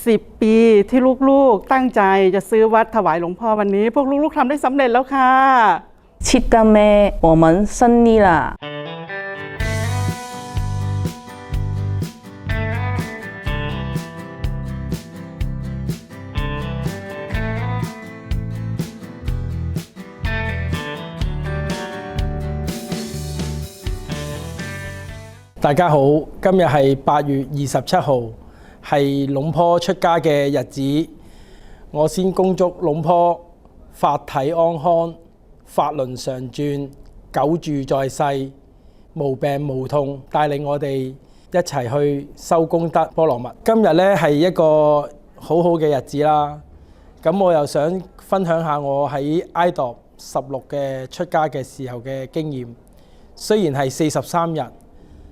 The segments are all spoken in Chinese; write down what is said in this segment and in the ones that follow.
10 ปีที่ลูกๆตั้งใจจะซื้อวัดถวายหลวงพ่อวันนี้ พวกลูกๆทำได้สำเร็จแล้วค่ะ 七德妹，我们胜利了！大家好，今日系八月二十七号， 係龍坡出家嘅日子。我先恭祝龍坡法體安康，法輪常轉，久住在世，無病無痛，帶領我哋一齊去修功德波羅蜜。今日呢係一個好好嘅日子啦。咁我又想分享下我喺 IDOC 十六嘅出家嘅時候嘅經驗。雖然係四十三日。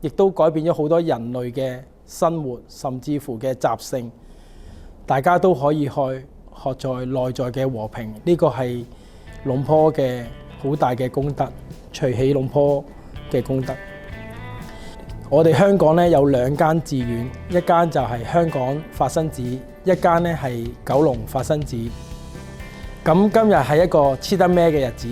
亦都改變咗好多人類嘅生活，甚至乎嘅習性，大家都可以去學在內在嘅和平。呢個係龍坡嘅好大嘅功德，隨起龍坡嘅功德。我哋香港咧有兩間寺院，一間就係香港法身寺，一間咧係九龍法身寺。咁今日係一個黐得咩嘅日子，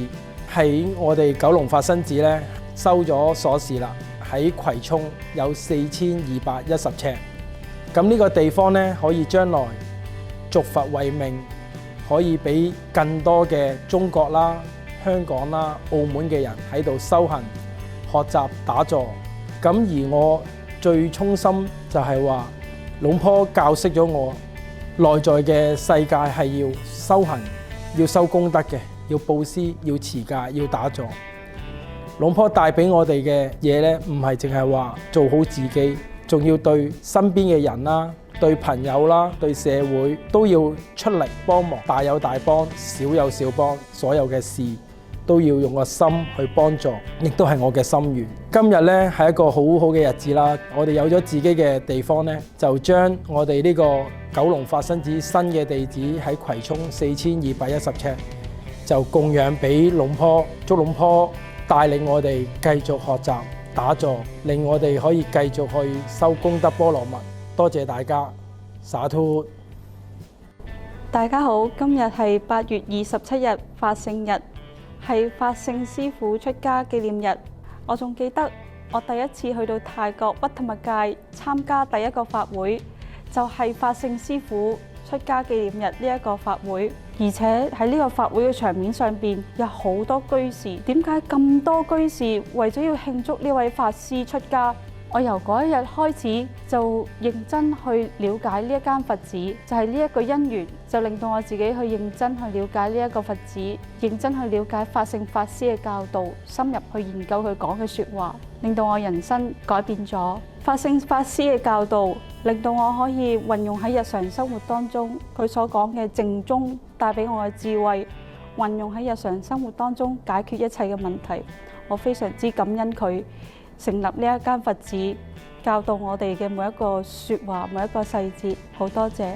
喺我哋九龍法身寺咧收咗鎖匙啦。喺葵涌有四千二百一十尺，咁呢個地方呢，可以將來續佛為命，可以俾更多嘅中國啦、香港啦、澳門嘅人喺度修行、學習打坐。咁而我最衷心就係話，龍坡教識咗我內在嘅世界係要修行、要修功德嘅，要布施、要持戒、要打坐。龍坡帶俾我哋嘅嘢咧，唔係淨係話做好自己，仲要對身邊嘅人啦、對朋友啦、對社會都要出力幫忙，大有大幫，小有小幫，所有嘅事都要用個心去幫助，亦都係我嘅心願。今日咧係一個好好嘅日子啦，我哋有咗自己嘅地方咧，就將我哋呢個九龍法身寺新嘅地址喺葵涌四千二百一十尺，就供養俾龍坡，祝龍坡。帶領我哋繼續學習打坐，令我哋可以繼續去修功德波羅蜜。多謝大家，灑脫。大家好，今日係八月二十七日法聖日，係法聖師父出家紀念日。我仲記得我第一次去到泰國鬱特物界參加第一個法會，就係法聖師父出家紀念日呢一個法會。而且喺呢個法會嘅場面上邊有好多居士，點解咁多居士為咗要慶祝呢位法師出家？我由嗰一日開始就認真去了解呢一間佛寺，就係呢一個因緣，就令到我自己去認真去了解呢一個佛寺，認真去了解法性法師嘅教導，深入去研究佢講嘅説話，令到我人生改變咗。法性法師嘅教導令到我可以運用喺日常生活當中，佢所講嘅正宗帶俾我嘅智慧，運用喺日常生活當中解決一切嘅問題。我非常之感恩佢。成立呢一間佛寺，教導我哋嘅每一個説話，每一個細節，好多謝。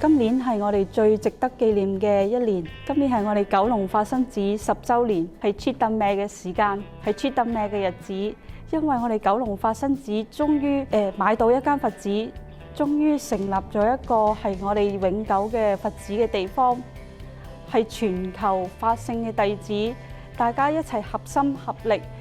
今年係我哋最值得紀念嘅一年，今年係我哋九龍法身寺十週年，係 Chitame 嘅時間，係 Chitame 嘅日子。因為我哋九龍法身寺終於誒買到一間佛寺，終於成立咗一個係我哋永久嘅佛寺嘅地方，係全球法性嘅弟子，大家一齊合心合力。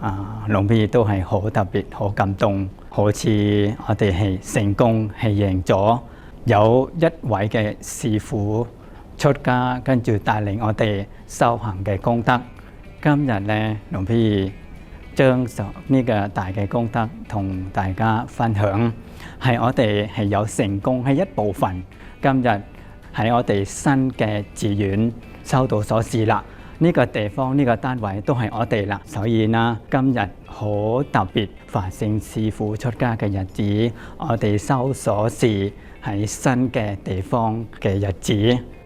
啊，龍皮都係好特別，好感動，好似我哋係成功係贏咗，有一位嘅師父出家，跟住帶領我哋修行嘅功德。今日咧，龍พี่將所呢個大嘅功德同大家分享，係我哋係有成功係一部分。今日喺我哋新嘅寺院收到鎖匙啦。呢個地方呢、個單位都係我哋啦，所以呢，今日好特別，法性師父出家嘅日子，我哋收鎖匙喺新嘅地方嘅日子，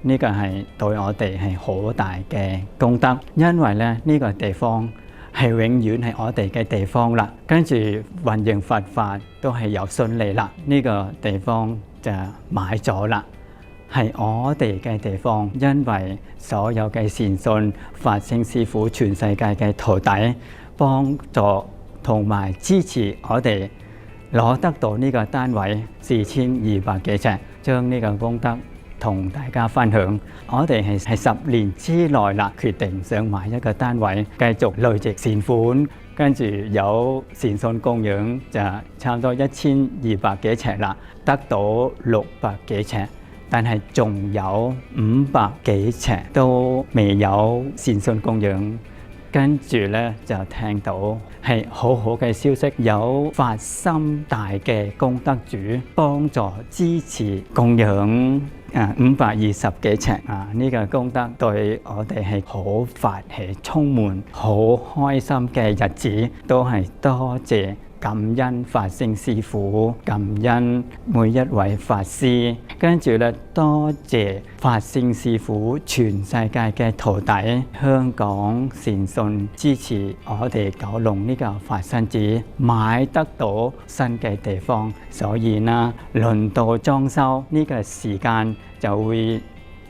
呢、個係對我哋係好大嘅功德，因為咧呢、個地方係永遠係我哋嘅地方啦，跟住運營佛法都係有順利啦，呢、個地方就買咗啦。係我哋嘅地方，因為所有嘅善信、法性師父、全世界嘅徒弟幫助同埋支持我哋攞得到呢個單位四千二百幾尺，將呢個功德同大家分享。我哋係係十年之內啦，決定想買一個單位，繼續累積善款，跟住有善信供養就差唔多一千二百幾尺啦，得到六百幾尺。但係仲有五百幾尺都未有善信供養，跟住咧就聽到係好好嘅消息，有發心大嘅功德主幫助支持供養啊五百二十幾尺啊！呢、個功德對我哋係好發起充滿好開心嘅日子，都係多謝。感恩法性師父，感恩每一位法師，跟住咧多謝法性師父全世界嘅徒弟，香港善信支持我哋九龍呢個法身寺買得到新嘅地方，所以呢輪到裝修呢個時間就會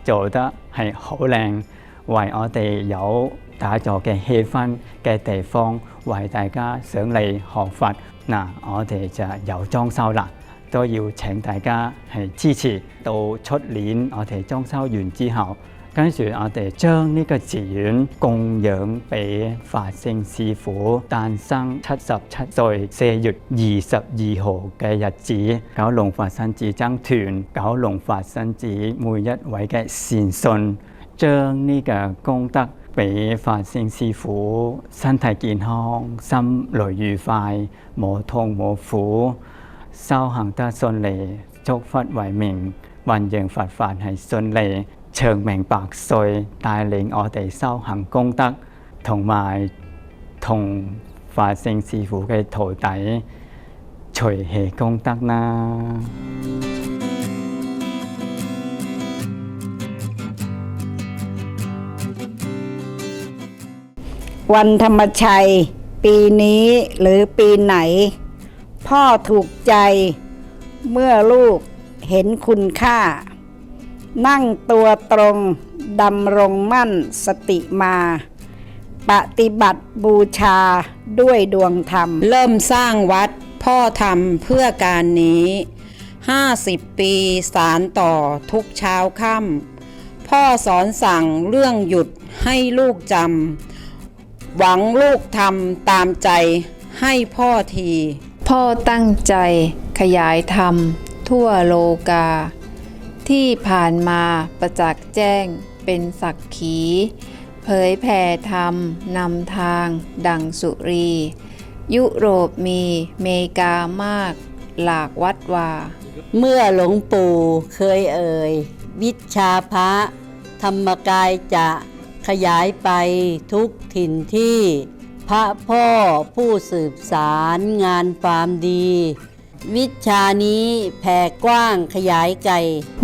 做得係好靚，為我哋有打造嘅氣氛嘅地方，為大家上嚟學佛。嗱，我哋就有裝修啦，都要請大家係支持。到出年我哋裝修完之後，跟住我哋將呢個寺院供養俾法性師父誕生七十七歲四月二十二號嘅日子，九龍法身寺僧團、九龍法身寺每一位嘅善信，將呢個功德俾法性師父身體健康、心類愉快、冇痛冇苦，修行得順利，祝福為名，運營佛法係順利，長命百歲，帶領我哋修行功德，同埋同法性師父嘅徒弟隨喜功德啦。 วันธรรมชัย ปีนี้หรือปีไหน พ่อถูกใจ เมื่อลูกเห็นคุณค่า นั่งตัวตรงดำรงมั่นสติมา ปฏิบัติบูชาด้วยดวงธรรม เริ่มสร้างวัดพ่อทำเพื่อการนี้ 50 ปีสารต่อทุกเช้าค่ำพ่อสอนสั่งเรื่องหยุดให้ลูกจำ หวังลูกทำตามใจให้พ่อที พ่อตั้งใจขยายธรรม ทั่วโลกา ที่ผ่านมาประจักษ์แจ้งเป็นสักขี เผยแผ่ธรรมนำทางดังสุรี ยุโรปมีเมกามาก หลากวัดวา เมื่อหลวงปู่เคยเอ่ย วิชาพระ ธรรมกายจะ ขยายไปทุกถิ่นที่ พระพ่อผู้สืบสารงานความดี วิชานี้แผ่กว้างขยายไกล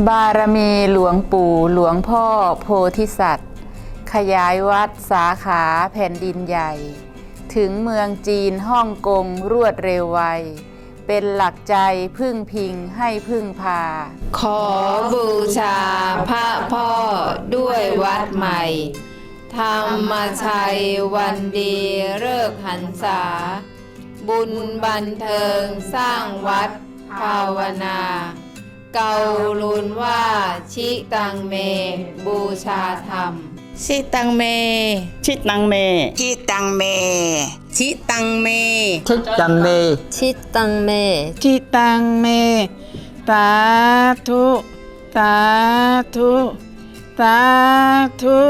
บารมีหลวงปู่หลวงพ่อโพธิสัตว์ ขยายวัดสาขาแผ่นดินใหญ่ ถึงเมืองจีนฮ่องกงรวดเร็วไวเป็นหลักใจพึ่งพิงให้พึ่งพา ขอบูชาพระพ่อด้วยวัดใหม่ ธรรมชัยวันดีเลิกษ์หันษา บุญบันเทิงสร้างวัด ภาวนา เกาลุนว่าชิตังเม บูชาธรรม ชิตังเม ชิดนางเม ชิตังเม ชิตังเม ชิตังเม ชิตังเม ชิตังเม สาธุ สาธุสสาธุ